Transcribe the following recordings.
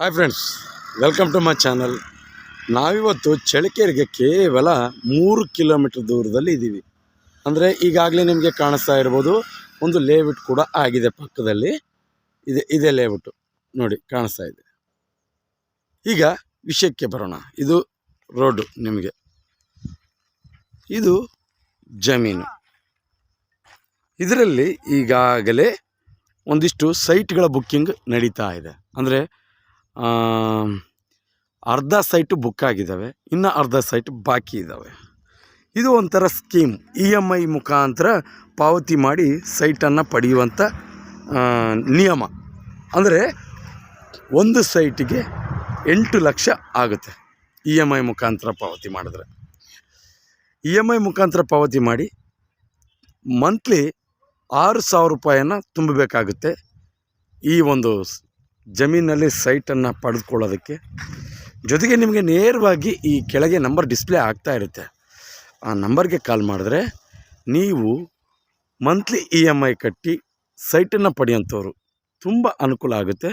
Hi friends welcome to my channel ನಾವಿವತ್ತು ಚಳ್ಳಕೆರೆಗೆ ಕೇವಲ ಮೂರು ಕಿಲೋಮೀಟ್ರ್ ದೂರದಲ್ಲಿ ಇದ್ದೀವಿ. ಅಂದರೆ ಈಗಾಗಲೇ ನಿಮಗೆ ಕಾಣಿಸ್ತಾ ಇರ್ಬೋದು, ಒಂದು ಲೇಔಟ್ ಕೂಡ ಆಗಿದೆ ಪಕ್ಕದಲ್ಲಿ. ಇದೆ, ಇದೇ ಲೇಔಟು ನೋಡಿ, ಕಾಣಿಸ್ತಾ ಇದೆ. ಈಗ ವಿಷಯಕ್ಕೆ ಬರೋಣ. ಇದು ರೋಡು ನಿಮಗೆ. ಇದು ಜಮೀನು. ಇದರಲ್ಲಿ ಈಗಾಗಲೇ ಒಂದಿಷ್ಟು ಸೈಟ್ಗಳ ಬುಕ್ಕಿಂಗ್ ನಡೀತಾ ಇದೆ. ಅಂದರೆ ಅರ್ಧ ಸೈಟು ಬುಕ್ ಆಗಿದ್ದಾವೆ, ಇನ್ನು ಅರ್ಧ ಸೈಟ್ ಬಾಕಿ ಇದ್ದಾವೆ. ಇದು ಒಂಥರ ಸ್ಕೀಮ್. ಇ ಎಂ ಐ ಮುಖಾಂತರ ಪಾವತಿ ಮಾಡಿ ಸೈಟನ್ನು ಪಡೆಯುವಂಥ ನಿಯಮ. ಅಂದರೆ ಒಂದು ಸೈಟಿಗೆ ಎಂಟು ಲಕ್ಷ ಆಗುತ್ತೆ ಇ ಎಂ ಐ ಮುಖಾಂತರ ಪಾವತಿ ಮಾಡಿದ್ರೆ. ಇ ಎಂ ಐ ಮುಖಾಂತರ ಪಾವತಿ ಮಾಡಿ ಮಂತ್ಲಿ ಆರು ಸಾವಿರ ರೂಪಾಯಿಯನ್ನು ತುಂಬಬೇಕಾಗುತ್ತೆ ಈ ಒಂದು ಜಮೀನಲ್ಲಿ ಸೈಟನ್ನು ಪಡೆದುಕೊಳ್ಳೋದಕ್ಕೆ. ಜೊತೆಗೆ ನಿಮಗೆ ನೇರವಾಗಿ ಈ ಕೆಳಗೆ ನಂಬರ್ ಡಿಸ್ಪ್ಲೇ ಆಗ್ತಾ ಇರುತ್ತೆ. ಆ ನಂಬರ್ಗೆ ಕಾಲ್ ಮಾಡಿದ್ರೆ ನೀವು ಮಂತ್ಲಿ ಇ ಎಂ ಐ ಕಟ್ಟಿ ಸೈಟನ್ನು ಪಡೆಯೋಂಥವ್ರು ತುಂಬ ಅನುಕೂಲ ಆಗುತ್ತೆ.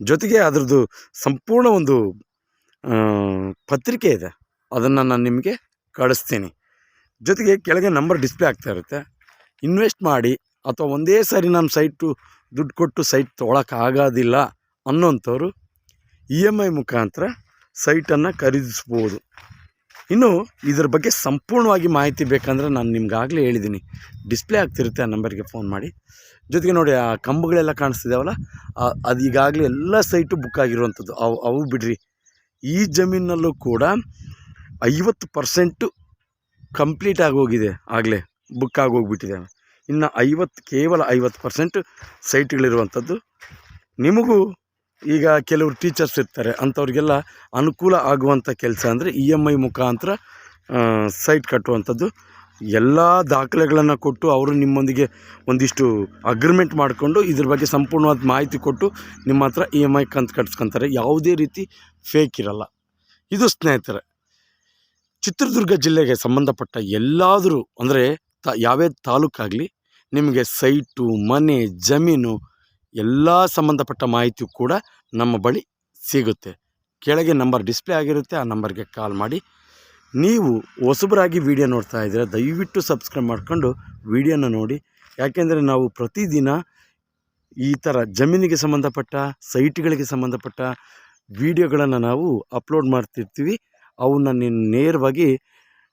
ಜೊತೆಗೆ ಅದರದ್ದು ಸಂಪೂರ್ಣ ಒಂದು ಪತ್ರಿಕೆ ಇದೆ. ಅದನ್ನು ನಾನು ನಿಮಗೆ ಕಳಿಸ್ತೀನಿ. ಜೊತೆಗೆ ಕೆಳಗೆ ನಂಬರ್ ಡಿಸ್ಪ್ಲೇ ಆಗ್ತಾ ಇರುತ್ತೆ. ಇನ್ವೆಸ್ಟ್ ಮಾಡಿ ಅಥವಾ ಒಂದೇ ಸಾರಿ ನಮ್ಮ ಸೈಟು ದುಡ್ಡು ಕೊಟ್ಟು ಸೈಟ್ ತೊಗೊಳಕ್ಕಾಗೋದಿಲ್ಲ. ಅನ್ನೋಂಥವ್ರು ಇ ಎಂ ಐ ಮುಖಾಂತರ ಸೈಟನ್ನು ಖರೀದಿಸ್ಬೋದು. ಇನ್ನು ಇದ್ರ ಬಗ್ಗೆ ಸಂಪೂರ್ಣವಾಗಿ ಮಾಹಿತಿ ಬೇಕಂದರೆ ನಾನು ನಿಮ್ಗಾಗಲೇ ಹೇಳಿದ್ದೀನಿ. ಡಿಸ್ಪ್ಲೇ ಆಗ್ತಿರುತ್ತೆ ಆ ನಂಬರ್ಗೆ ಫೋನ್ ಮಾಡಿ. ಜೊತೆಗೆ ನೋಡಿ, ಆ ಕಂಬಗಳೆಲ್ಲ ಕಾಣಿಸ್ತಿದ್ದಾವಲ್ಲ ಅದು ಈಗಾಗಲೇ ಎಲ್ಲ ಸೈಟು ಬುಕ್ ಆಗಿರುವಂಥದ್ದು. ಅವು ಅವು ಬಿಡ್ರಿ. ಈ ಜಮೀನಲ್ಲೂ ಕೂಡ ಐವತ್ತು ಪರ್ಸೆಂಟು ಕಂಪ್ಲೀಟ್ ಆಗೋಗಿದೆ ಆಗಲೇ, ಬುಕ್ ಆಗೋಗ್ಬಿಟ್ಟಿದೆ. ಇನ್ನು ಐವತ್ತು, ಕೇವಲ ಐವತ್ತು ಪರ್ಸೆಂಟು ಸೈಟ್ಗಳಿರುವಂಥದ್ದು. ನಿಮಗೂ ಈಗ ಕೆಲವರು ಟೀಚರ್ಸ್ ಇರ್ತಾರೆ, ಅಂಥವ್ರಿಗೆಲ್ಲ ಅನುಕೂಲ ಆಗುವಂಥ ಕೆಲಸ ಅಂದರೆ ಇ ಎಂ ಐ ಮುಖಾಂತರ ಸೈಟ್ ಕಟ್ಟುವಂಥದ್ದು. ಎಲ್ಲ ದಾಖಲೆಗಳನ್ನು ಕೊಟ್ಟು ಅವರು ನಿಮ್ಮೊಂದಿಗೆ ಒಂದಿಷ್ಟು ಅಗ್ರಿಮೆಂಟ್ ಮಾಡಿಕೊಂಡು ಇದ್ರ ಬಗ್ಗೆ ಸಂಪೂರ್ಣವಾದ ಮಾಹಿತಿ ಕೊಟ್ಟು ನಿಮ್ಮ ಹತ್ರ ಇ ಎಂ ಐ ಕಂತು ಕಟ್ಸ್ಕೊತಾರೆ. ಯಾವುದೇ ರೀತಿ ಫೇಕ್ ಇರಲ್ಲ. ಇದು ಸ್ನೇಹಿತರೆ, ಚಿತ್ರದುರ್ಗ ಜಿಲ್ಲೆಗೆ ಸಂಬಂಧಪಟ್ಟ ಎಲ್ಲಾದರೂ ಅಂದರೆ ತ, ಯಾವ್ಯಾವ ತಾಲೂಕಾಗಲಿ ನಿಮಗೆ ಸೈಟು ಮನೆ, ಜಮೀನು ಎಲ್ಲ ಸಂಬಂಧಪಟ್ಟ ಮಾಹಿತಿ ಕೂಡ ನಮ್ಮ ಬಳಿ ಸಿಗುತ್ತೆ. ಕೆಳಗೆ ನಂಬರ್ ಡಿಸ್ಪ್ಲೇ ಆಗಿರುತ್ತೆ, ಆ ನಂಬರ್ಗೆ ಕಾಲ್ ಮಾಡಿ. ನೀವು ಹೊಸಬರಾಗಿ ವಿಡಿಯೋ ನೋಡ್ತಾ ಇದ್ದರೆ ದಯವಿಟ್ಟು ಸಬ್ಸ್ಕ್ರೈಬ್ ಮಾಡ್ಕೊಂಡು ವಿಡಿಯೋನ ನೋಡಿ. ಯಾಕೆಂದರೆ ನಾವು ಪ್ರತಿದಿನ ಈ ಥರ ಜಮೀನಿಗೆ ಸಂಬಂಧಪಟ್ಟ, ಸೈಟ್ಗಳಿಗೆ ಸಂಬಂಧಪಟ್ಟ ವಿಡಿಯೋಗಳನ್ನು ನಾವು ಅಪ್ಲೋಡ್ ಮಾಡ್ತಿರ್ತೀವಿ. ಅವನ್ನ ನೀನು ನೇರವಾಗಿ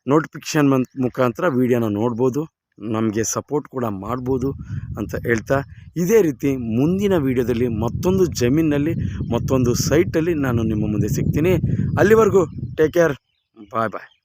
ನೋಟಿಫಿಕೇಷನ್ ಮುಖಾಂತರ ವಿಡಿಯೋನ ನೋಡ್ಬೋದು. ನಮಗೆ ಸಪೋರ್ಟ್ ಕೂಡ ಮಾಡ್ಬೋದು ಅಂತ ಹೇಳ್ತಾ ಇದೇ ರೀತಿ ಮುಂದಿನ ವೀಡಿಯೋದಲ್ಲಿ ಮತ್ತೊಂದು ಜಮೀನಲ್ಲಿ, ಮತ್ತೊಂದು ಸೈಟಲ್ಲಿ ನಾನು ನಿಮ್ಮ ಮುಂದೆ ಸಿಗ್ತೀನಿ. ಅಲ್ಲಿವರೆಗೂ ಟೇಕ್ ಕೇರ್ ಬಾಯ್ ಬಾಯ್